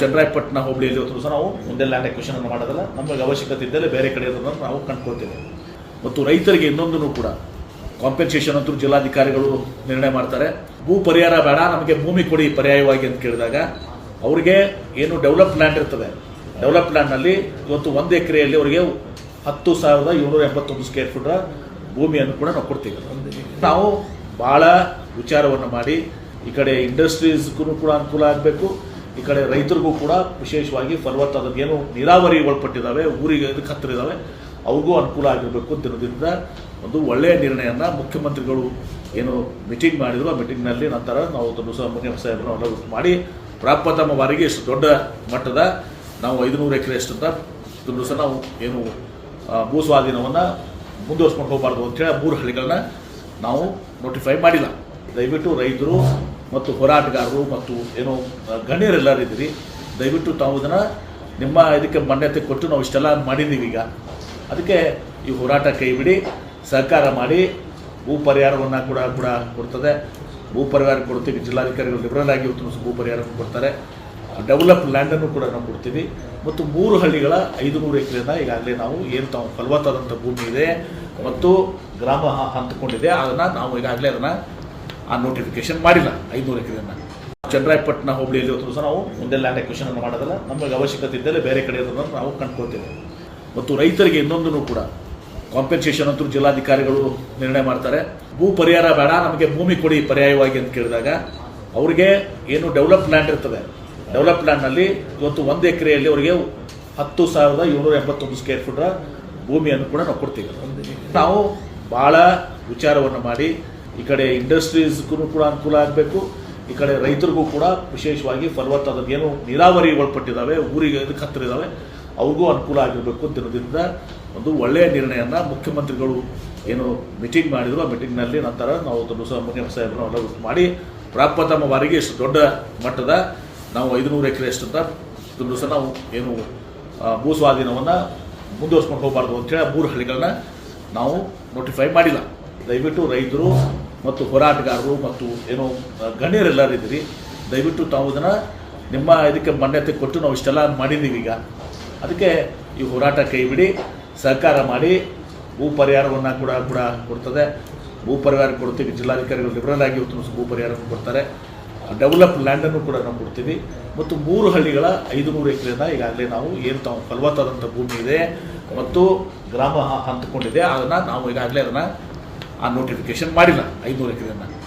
ಚನ್ನರಾಯಪಟ್ಟಣ ಹೋಬಳಿಯಲ್ಲಿ ಇವತ್ತು ಸಹ ನಾವು ಒಂದೇ ಲ್ಯಾಂಡ್ ಎಕ್ವಿಷನ್ ಅನ್ನು ಮಾಡೋದಲ್ಲ, ನಮಗೆ ಅವಶ್ಯಕತೆ ಇದ್ದಲ್ಲಿ ಬೇರೆ ಕಡೆ ಇರೋದನ್ನು ನಾವು ಕಂಡ್ಕೊಳ್ತೇವೆ. ಮತ್ತು ರೈತರಿಗೆ ಇನ್ನೊಂದನ್ನು ಕೂಡ ಕಾಂಪೆನ್ಸೇಷನ್ ಅಂತೂ ಜಿಲ್ಲಾಧಿಕಾರಿಗಳು ನಿರ್ಣಯ ಮಾಡ್ತಾರೆ. ಭೂ ಪರಿಹಾರ ಬೇಡ, ನಮಗೆ ಭೂಮಿ ಕೊಡಿ ಪರ್ಯಾಯವಾಗಿ ಅಂತ ಕೇಳಿದಾಗ, ಅವರಿಗೆ ಏನು ಡೆವಲಪ್ ಲ್ಯಾಂಡ್ ಇರ್ತದೆ ಡೆವಲಪ್ ಲ್ಯಾಂಡ್ನಲ್ಲಿ ಇವತ್ತು ಒಂದು ಎಕರೆಯಲ್ಲಿ ಅವರಿಗೆ ಹತ್ತು ಸಾವಿರದ ಏಳ್ನೂರ ಎಂಬತ್ತೊಂದು ಸ್ಕ್ವೇರ್ ಫೀಟ್ರ ಭೂಮಿಯನ್ನು ಕೂಡ ನಾವು ಕೊಡ್ತೀವಿ. ನಾವು ಭಾಳ ವಿಚಾರವನ್ನು ಮಾಡಿ, ಈ ಕಡೆ ಇಂಡಸ್ಟ್ರೀಸ್ಗೂ ಕೂಡ ಅನುಕೂಲ ಆಗಬೇಕು. ಈ ಕಡೆ ರೈತರಿಗೂ ಕೂಡ ವಿಶೇಷವಾಗಿ ಫಲವತ್ತಾದ ಏನು ನೀರಾವರಿ ಒಳಪಟ್ಟಿದ್ದಾವೆ ಊರಿಗೆ ಇದಕ್ಕೆ ಹತ್ತಿರ ಇದ್ದಾವೆ ಅವ್ರಿಗೂ ಅನುಕೂಲ ಆಗಿರಬೇಕು ದಿನದಿಂದ ಒಂದು ಒಳ್ಳೆಯ ನಿರ್ಣಯನ ಮುಖ್ಯಮಂತ್ರಿಗಳು ಏನು ಮೀಟಿಂಗ್ ಮಾಡಿದ್ರು, ಆ ಮೀಟಿಂಗ್ನಲ್ಲಿ ನಂತರ ನಾವು ಅದನ್ನು ಸಹ ಮಾಡಿ ಪ್ರಪ್ರಥಮ ಬಾರಿಗೆ ಇಷ್ಟು ದೊಡ್ಡ ಮಟ್ಟದ ನಾವು ಐದುನೂರು ಎಕರೆ ಅಂತ ಇದನ್ನು ನಾವು ಏನು ಭೂ ಸ್ವಾಧೀನವನ್ನು ಮುಂದುವರ್ಸ್ಕೊಂಡು ಹೋಗಬಾರ್ದು ಅಂತೇಳಿ ಮೂರು ಹಳ್ಳಿಗಳನ್ನ ನಾವು ನೋಟಿಫೈ ಮಾಡಿಲ್ಲ. ದಯವಿಟ್ಟು ರೈತರು ಮತ್ತು ಹೋರಾಟಗಾರರು ಮತ್ತು ಏನು ಗಣ್ಯರೆಲ್ಲರಿದ್ದೀರಿ ದಯವಿಟ್ಟು ತಾವು ಇದನ್ನು ನಿಮ್ಮ ಇದಕ್ಕೆ ಮಾನ್ಯತೆ ಕೊಟ್ಟು ನಾವು ಇಷ್ಟೆಲ್ಲ ಮಾಡಿದ್ದೀವಿ ಈಗ. ಅದಕ್ಕೆ ಈ ಹೋರಾಟ ಕೈ ಬಿಡಿ, ಸಹಕಾರ ಮಾಡಿ. ಭೂ ಪರಿಹಾರವನ್ನು ಕೂಡ ಕೂಡ ಕೊಡ್ತದೆ. ಭೂ ಪರಿಹಾರ ಕೊಡ್ತೀವಿ. ಜಿಲ್ಲಾಧಿಕಾರಿಗಳು ಲಿಬರಲ್ ಆಗಿ ಇವತ್ತು ಭೂ ಪರಿಹಾರವನ್ನು ಕೊಡ್ತಾರೆ. ಡೆವಲಪ್ ಲ್ಯಾಂಡನ್ನು ಕೂಡ ನಾವು ಕೊಡ್ತೀವಿ. ಮತ್ತು ಮೂರು ಹಳ್ಳಿಗಳ ಐದುನೂರು ಎಕರೆನ ಈಗಾಗಲೇ ನಾವು ಏನು ತಾವು ಫಲವತ್ತಾದಂಥ ಭೂಮಿ ಇದೆ ಮತ್ತು ಗ್ರಾಮ ಹ- ಹಂಚಿಕೊಂಡಿದೆ ಅದನ್ನು ನಾವು ಈಗಾಗಲೇ ಅದನ್ನು ಆ ನೋಟಿಫಿಕೇಶನ್ ಮಾಡಿಲ್ಲ. ಐದುನೂರು ಎಕರೆಯನ್ನು ಚಂದ್ರಾಯಪಟ್ಟಣ ಹೋಬಳಿಯಲ್ಲಿ ಹೋದ್ರು ಸಹ ನಾವು ಒಂದೇ ಲ್ಯಾಂಡ್ ಎಕ್ವಿಷನ್ ಅನ್ನು ಮಾಡೋದಲ್ಲ, ನಮಗೆ ಅವಶ್ಯಕತೆ ಇದ್ದಲ್ಲಿ ಬೇರೆ ಕಡೆ ಇರೋದನ್ನು ನಾವು ಕಂಡುಕೊಳ್ತೇವೆ. ಮತ್ತು ರೈತರಿಗೆ ಇನ್ನೊಂದನ್ನು ಕೂಡ ಕಾಂಪೆನ್ಸೇಷನ್ ಅಂತೂ ಜಿಲ್ಲಾಧಿಕಾರಿಗಳು ನಿರ್ಣಯ ಮಾಡ್ತಾರೆ. ಭೂ ಪರಿಹಾರ ಬೇಡ, ನಮಗೆ ಭೂಮಿ ಕೊಡಿ ಪರ್ಯಾಯವಾಗಿ ಅಂತ ಕೇಳಿದಾಗ, ಅವರಿಗೆ ಏನು ಡೆವಲಪ್ ಲ್ಯಾಂಡ್ ಇರ್ತದೆ ಡೆವಲಪ್ ಲ್ಯಾಂಡ್ನಲ್ಲಿ ಇವತ್ತು ಒಂದು ಎಕರೆಯಲ್ಲಿ ಅವರಿಗೆ ಹತ್ತು ಸಾವಿರದ ಏಳ್ನೂರ ಎಂಬತ್ತೊಂದು ಸ್ಕ್ವೇರ್ ಫೀಟ್ರ ಭೂಮಿಯನ್ನು ಕೂಡ ನಾವು ಕೊಡ್ತೀವಿ. ನಾವು ಭಾಳ ವಿಚಾರವನ್ನು ಮಾಡಿ ಈ ಕಡೆ ಇಂಡಸ್ಟ್ರೀಸ್ಗೂ ಕೂಡ ಅನುಕೂಲ ಆಗಬೇಕು. ಈ ಕಡೆ ರೈತರಿಗೂ ಕೂಡ ವಿಶೇಷವಾಗಿ ಫಲವತ್ತಾದ ಏನು ನೀರಾವರಿ ಒಳಪಟ್ಟಿದ್ದಾವೆ ಊರಿಗೆ ಇದಕ್ಕೆ ಹತ್ತಿರ ಇದ್ದಾವೆ ಅವ್ರಿಗೂ ಅನುಕೂಲ ಆಗಿರಬೇಕು ದಿನದಿಂದ ಒಂದು ಒಳ್ಳೆಯ ನಿರ್ಣಯನ ಮುಖ್ಯಮಂತ್ರಿಗಳು ಏನು ಮೀಟಿಂಗ್ ಮಾಡಿದ್ರು, ಆ ಮೀಟಿಂಗ್ನಲ್ಲಿ ನಂತರ ನಾವು ಅದನ್ನು ಸಹ ಎಲ್ಲ ಮಾಡಿ ಪ್ರಪ್ರಥಮ ಬಾರಿಗೆ ಇಷ್ಟು ದೊಡ್ಡ ಮಟ್ಟದ ನಾವು ಐದುನೂರು ಎಕರೆ ಅಂತ ದುಡ್ಡು ಸಹ ನಾವು ಏನು ಭೂ ಸ್ವಾಧೀನವನ್ನು ಮುಂದುವರ್ಸ್ಕೊಂಡು ಹೋಗಬಾರ್ದು ಅಂತೇಳಿ ಮೂರು ಹಳ್ಳಿಗಳನ್ನ ನಾವು ನೋಟಿಫೈ ಮಾಡಿಲ್ಲ. ದಯವಿಟ್ಟು ರೈತರು ಮತ್ತು ಹೋರಾಟಗಾರರು ಮತ್ತು ಏನು ಗಣ್ಯರೆಲ್ಲರಿದ್ದೀರಿ ದಯವಿಟ್ಟು ತಾವು ಇದನ್ನು ನಿಮ್ಮ ಇದಕ್ಕೆ ಮಾನ್ಯತೆ ಕೊಟ್ಟು ನಾವು ಇಷ್ಟೆಲ್ಲ ಮಾಡಿದ್ದೀವಿ ಈಗ. ಅದಕ್ಕೆ ಈ ಹೋರಾಟ ಕೈ ಬಿಡಿ, ಸಹಕಾರ ಮಾಡಿ. ಭೂ ಪರಿಹಾರವನ್ನು ಕೂಡ ಕೂಡ ಕೊಡ್ತದೆ. ಭೂ ಪರಿಹಾರ ಕೊಡ್ತೀವಿ. ಜಿಲ್ಲಾಧಿಕಾರಿಗಳು ಲಿಬರಲ್ ಆಗಿ ಇವತ್ತು ಭೂ ಪರಿಹಾರವನ್ನು ಕೊಡ್ತಾರೆ. ಡೆವಲಪ್ ಲ್ಯಾಂಡನ್ನು ಕೂಡ ನಾವು ಕೊಡ್ತೀವಿ. ಮತ್ತು ಮೂರು ಹಳ್ಳಿಗಳ ಐದು ನೂರು ಎಕರೆನ ಈಗಾಗಲೇ ನಾವು ಏನು ತಾವು ಫಲವತ್ತಾದಂಥ ಭೂಮಿ ಇದೆ ಮತ್ತು ಗ್ರಾಮ ಹಂತಕೊಂಡಿದೆ. ಅದನ್ನು ನಾವು ಈಗಾಗಲೇ ಅದನ್ನು ಆ ನೋಟಿಫಿಕೇಶನ್ ಮಾಡಿಲ್ಲ. ಐದುನೂರು ಎಕರೆಯನ್ನು.